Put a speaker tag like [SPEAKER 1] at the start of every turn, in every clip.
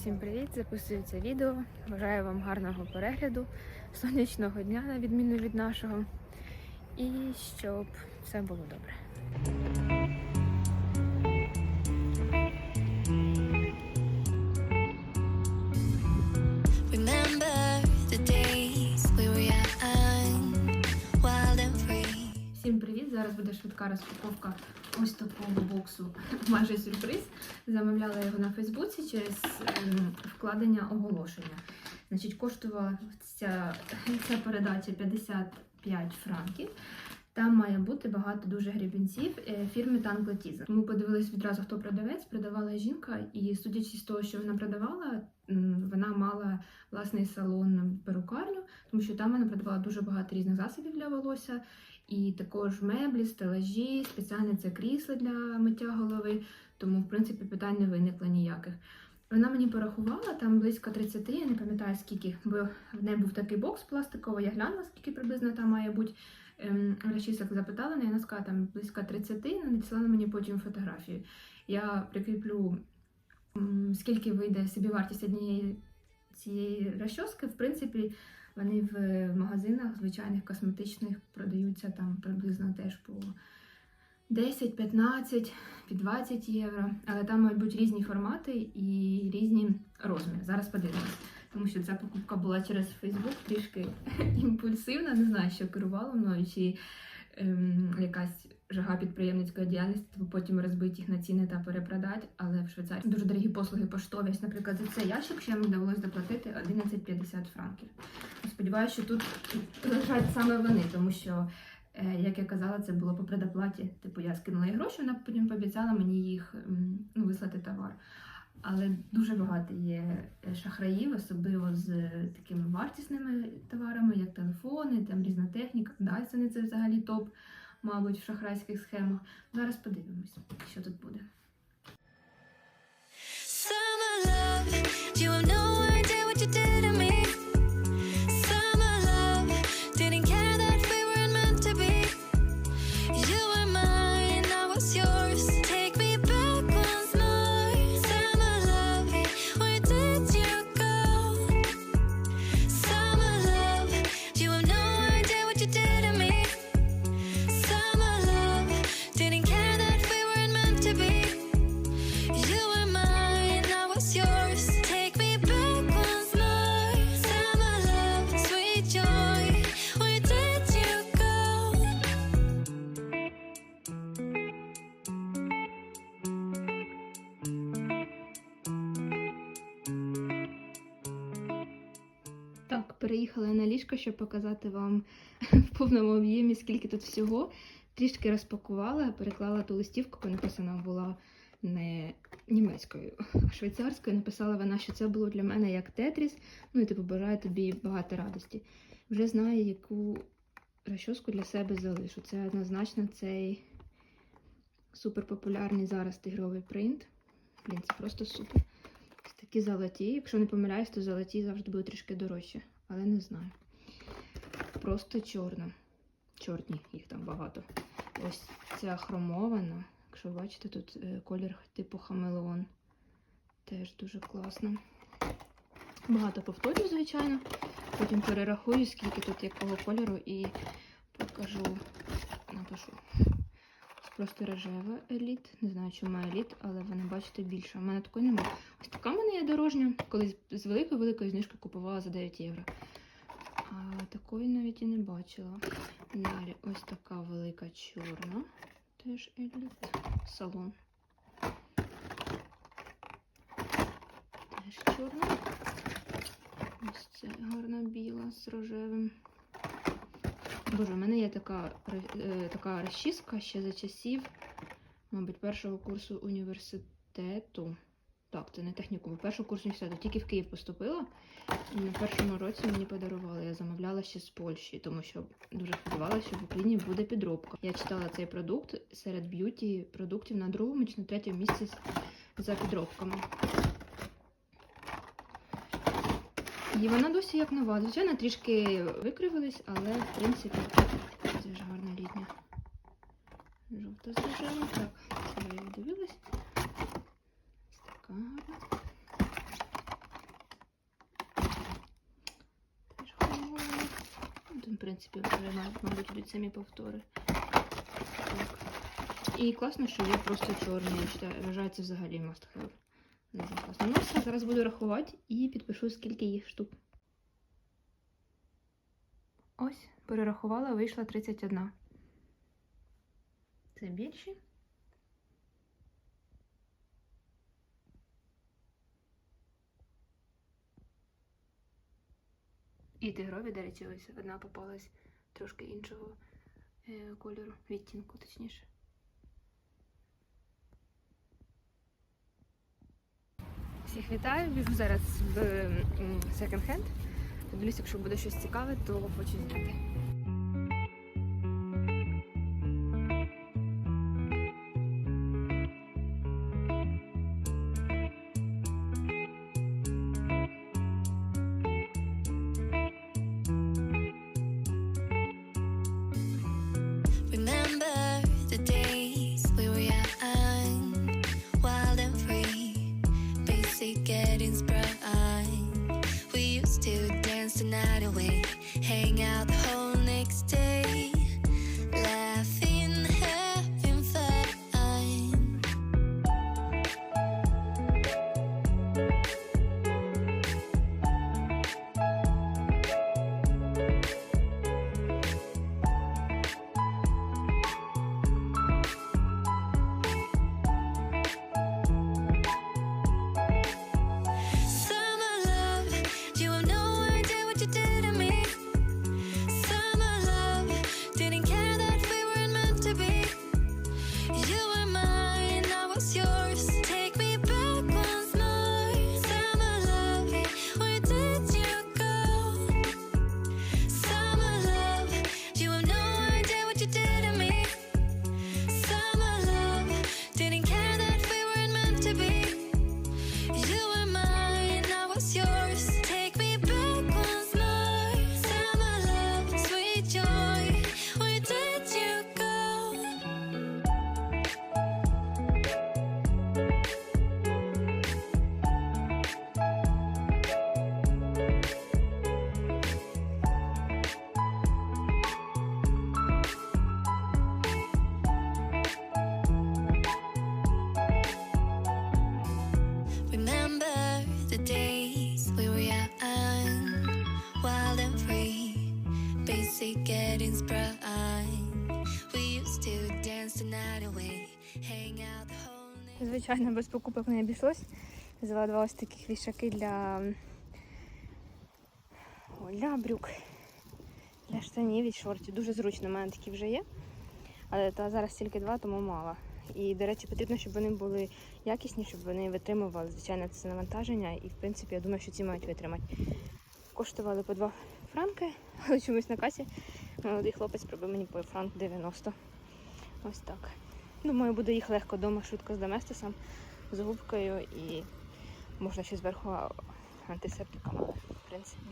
[SPEAKER 1] Всім привіт! Записую це відео. Бажаю вам гарного перегляду, сонячного дня, на відміну від нашого. І щоб все було добре. Всім привіт! Зараз буде швидка розпаковка ось такого боксу. Майже сюрприз. Замовляла його на Фейсбуці через ем, вкладення оголошення. Значить, коштувала ця, ця передача 55 франків. Там має бути багато дуже грібінців е, фірми Танклетіза. Ми подивились відразу, хто продавець. Продавала жінка, і судячи з того, що вона продавала, вона мала власний салон перукарню, тому що там вона продавала дуже багато різних засобів для волосся. І також меблі, стелажі, спеціальне це крісло для миття голови, тому в принципі питань не виникло ніяких. Вона мені порахувала там близько 30, я не пам'ятаю скільки, бо в неї був такий бокс пластиковий, я глянула, скільки приблизно там має бути. Ем, Речисок запитала, і вона сказала там близько 30, надіслала мені потім фотографію. Я прикріплю, скільки вийде собівартість однієї цієї розчоски. В принципі, вони в магазинах звичайних косметичних продаються там приблизно теж по 10, 15, під 20 євро. Але там мають бути різні формати і різні розміри. Зараз подивимось. Тому що ця покупка була через Facebook трішки імпульсивна. Не знаю, що керувало мною, чи ем, якась жага підприємницької діяльності, типу потім розбити їх на ціни та перепродати. Але в Швейцарії дуже дорогі послуги поштові. Наприклад, за цей ящик ще мені довелося доплатити 11,50 франків. Сподіваюся, що тут лежать саме вони, тому що, е, як я казала, це було по предоплаті. Типу, я скинула їй гроші, вона потім пообіцяла мені їх ну, вислати товар. Але дуже багато є е, шахраїв, особливо з е, такими вартісними товарами, як телефони, там різна техніка. Дайсони це взагалі топ, мабуть, в шахрайських схемах. Зараз подивимось, що тут буде.
[SPEAKER 2] Summer love, you have no idea what you did
[SPEAKER 1] переїхала я на ліжко, щоб показати вам в повному об'ємі, скільки тут всього. Трішки розпакувала, переклала ту листівку, яка написана була не німецькою, а швейцарською. Написала вона, що це було для мене як тетріс. Ну і типу бажаю тобі багато радості. Вже знаю, яку розчоску для себе залишу. Це однозначно цей суперпопулярний зараз тигровий принт. Блін, це просто супер. Такі золоті. Якщо не помиляюсь, то золоті завжди будуть трішки дорожче, але не знаю. Просто чорна. Чорні, їх там багато. Ось ця хромована. Якщо бачите, тут е, колір типу хамелеон. Теж дуже класно. Багато повторів, звичайно. Потім перерахую, скільки тут якого кольору, і покажу, напишу. Просто рожева еліт. Не знаю, чому еліт, але вона, бачите, більша. У мене такої немає. Ось така в мене є дорожня. Колись з великої великої знижки купувала за 9 євро. А такої навіть і не бачила. Далі ось така велика чорна. Теж еліт. Салон. Теж чорна. Ось це гарна біла з рожевим. Боже, у мене є така, е, така розчіска ще за часів, мабуть, першого курсу університету. Так, це не технікум, першого курсу університету. Тільки в Київ поступила. І на першому році мені подарували. Я замовляла ще з Польщі, тому що дуже сподівалася, що в Україні буде підробка. Я читала цей продукт серед б'юті продуктів на другому чи на третьому місці за підробками. І вона досі як нова. Звичайно, трішки викривились, але в принципі це вже гарна рідня. Жовта зажила. Так, це я її дивилась. Така гарна. Теж хромована. Ну, в принципі, вже, мабуть, будуть самі повтори. Так. І класно, що є просто чорний. Вважається взагалі must. Дуже класно. Ну, все, зараз буду рахувати і підпишу, скільки їх штук. Ось, перерахувала, вийшла 31. Це більші. І тигрові, до речі, ось одна попалась трошки іншого е, кольору, відтінку, точніше. Всіх вітаю, біжу зараз в секонд-хенд. Подивлюсь, якщо буде щось цікаве, то хочу зняти.
[SPEAKER 2] The days we were young, wild and free, basic getting sprung. We used to dance the night away, hang out the whole night.
[SPEAKER 1] Звичайно, без покупок не обійшлось. Взяла два ось таких вішаки для, для брюк, для штанів і шортів. Дуже зручно, у мене такі вже є. Але та зараз тільки два, тому мало. І, до речі, потрібно, щоб вони були якісні, щоб вони витримували, звичайно, це навантаження. І, в принципі, я думаю, що ці мають витримати. Коштували по 2 франки, але чомусь на касі молодий хлопець пробив мені по франк 90. Ось так. Думаю, буде їх легко вдома швидко з доместосом, з губкою і можна ще зверху антисептиком, але в принципі.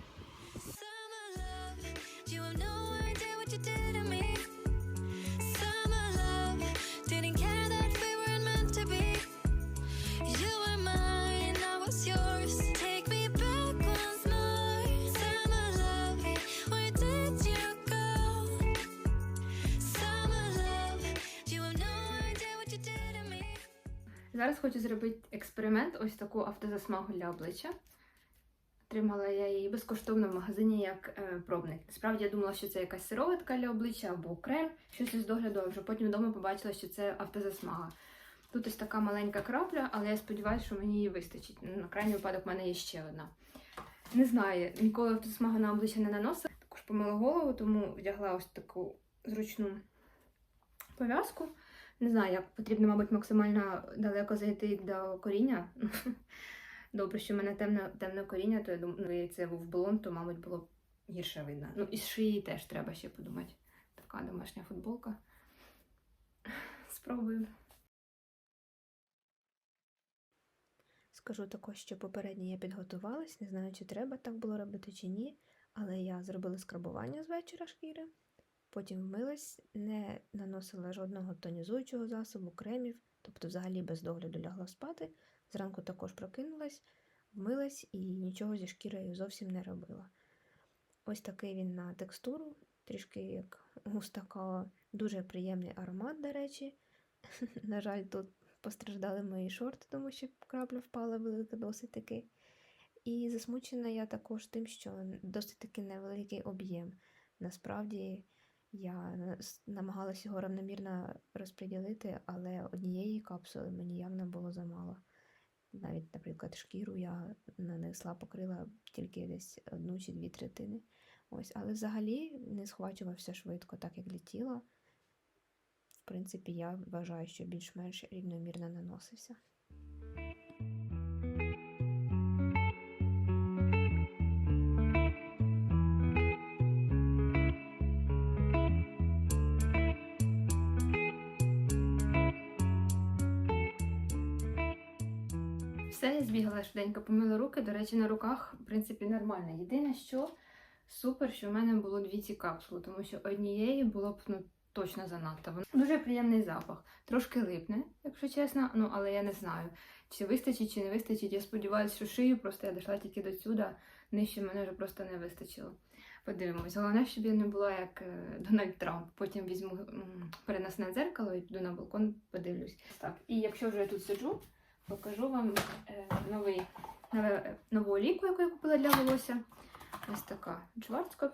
[SPEAKER 1] Зараз хочу зробити експеримент, ось таку автозасмагу для обличчя. Отримала я її безкоштовно в магазині як е, пробник. Справді я думала, що це якась сироватка для обличчя або крем, щось із догляду, а вже потім вдома побачила, що це автозасмага. Тут ось така маленька крапля, але я сподіваюся, що мені її вистачить. На крайній випадок в мене є ще одна. Не знаю, ніколи автозасмагу на обличчя не наносила. Також помила голову, тому вдягла ось таку зручну пов'язку. Не знаю, як потрібно, мабуть, максимально далеко зайти до коріння. Добре, що в мене темне, темне коріння, то я думаю, ну, це був блонд, то, мабуть, було гірше видно. Ну, і з шиї теж треба ще подумати. Така домашня футболка. Спробую. Скажу також, що попередньо я підготувалась, не знаю, чи треба так було робити чи ні, але я зробила скрабування з вечора шкіри, потім вмилась, не наносила жодного тонізуючого засобу, кремів, тобто взагалі без догляду лягла спати. Зранку також прокинулась, вмилась і нічого зі шкірою зовсім не робила. Ось такий він на текстуру,
[SPEAKER 3] трішки як густа кава. Дуже приємний аромат, до речі. На жаль, тут постраждали мої шорти, тому що крапля впала велика досить таки. І засмучена я також тим, що досить таки невеликий об'єм. Насправді я на- с- намагалася його равномірно розподілити, але однієї капсули мені явно було замало. Навіть, наприклад, шкіру я нанесла, покрила тільки десь одну чи дві третини. Ось, але взагалі не схвачувався швидко, так як для тіла. В принципі, я вважаю, що більш-менш рівномірно наносився.
[SPEAKER 1] Все, збігала швиденько, помила руки. До речі, на руках, в принципі, нормально. Єдине, що супер, що в мене було дві ці капсули, тому що однієї було б ну, точно занадто. Дуже приємний запах. Трошки липне, якщо чесно, ну але я не знаю, чи вистачить, чи не вистачить. Я сподіваюся, що шию, просто я дійшла тільки до сюди, нижче мене вже просто не вистачило. Подивимось. Головне, щоб я не була як е, Дональд Трамп. Потім візьму м, переносне дзеркало і піду на балкон, подивлюсь. Так, і якщо вже я тут сиджу, покажу вам е, новий, е, нову олійку, яку я купила для волосся. Ось така Schwarzkopf.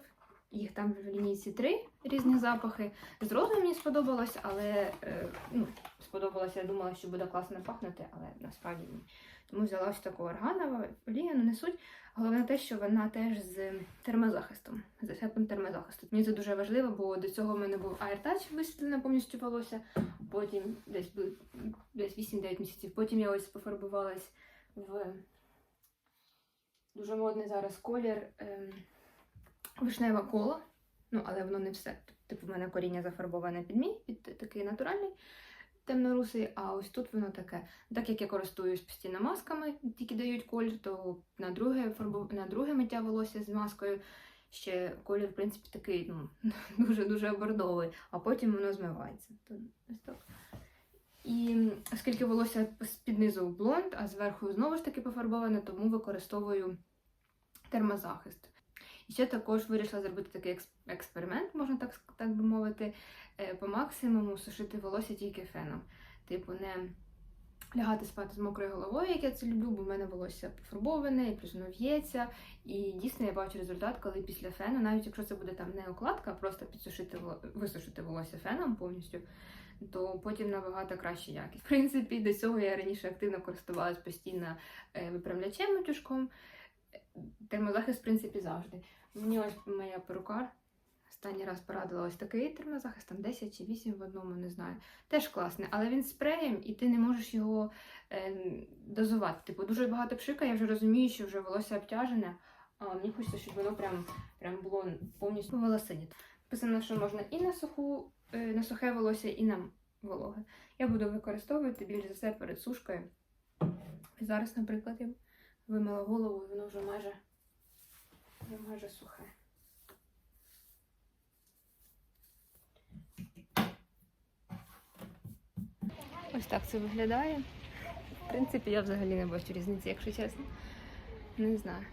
[SPEAKER 1] Їх там в лінійці три різні запахи. З мені сподобалось, але е, ну, сподобалося, я думала, що буде класно пахнути, але насправді ні. Тому взяла ось таку органову олію, не суть. Головне те, що вона теж з термозахистом, з ефектом термозахисту. Мені це дуже важливо, бо до цього в мене був AirTouch висвітлене повністю волосся. Потім десь десь 8-9 місяців. Потім я ось пофарбувалась в дуже модний зараз колір ем, вишнева кола. Ну, але воно не все. Типу, в мене коріння зафарбоване під мій, під такий натуральний темнорусий, а ось тут воно таке. Так як я користуюсь постійно масками, які дають колір, то на друге фарбу... на друге миття волосся з маскою ще колір, в принципі, такий ну, дуже-дуже бордовий, а потім воно змивається. То ось так. І оскільки волосся з-під блонд, а зверху знову ж таки пофарбоване, тому використовую термозахист. І ще також вирішила зробити такий експеримент, можна так, так би мовити, е, по максимуму сушити волосся тільки феном. Типу, не лягати спати з мокрою головою, як я це люблю, бо в мене волосся пофарбоване, і плюс воно в'ється. І дійсно я бачу результат, коли після фену, навіть якщо це буде там не укладка, а просто підсушити висушити волосся феном повністю, то потім набагато краща якість. В принципі, до цього я раніше активно користувалась постійно е, виправлячем утюжком. Термозахист, в принципі, завжди. Мені ось моя перукар останній раз порадила ось такий термозахист, там 10 чи 8 в одному, не знаю. Теж класний, але він спреєм, і ти не можеш його е, дозувати. Типу, дуже багато пшика, я вже розумію, що вже волосся обтяжене, а мені хочеться, щоб воно прям, прям було повністю волосині. Написано, що можна і на суху, е, на сухе волосся, і на вологе. Я буду використовувати більш за все перед сушкою. Зараз, наприклад, я вимила голову, і воно вже майже, вже майже сухе. Ось так це виглядає. В принципі, я взагалі не бачу різниці, якщо чесно. Не знаю.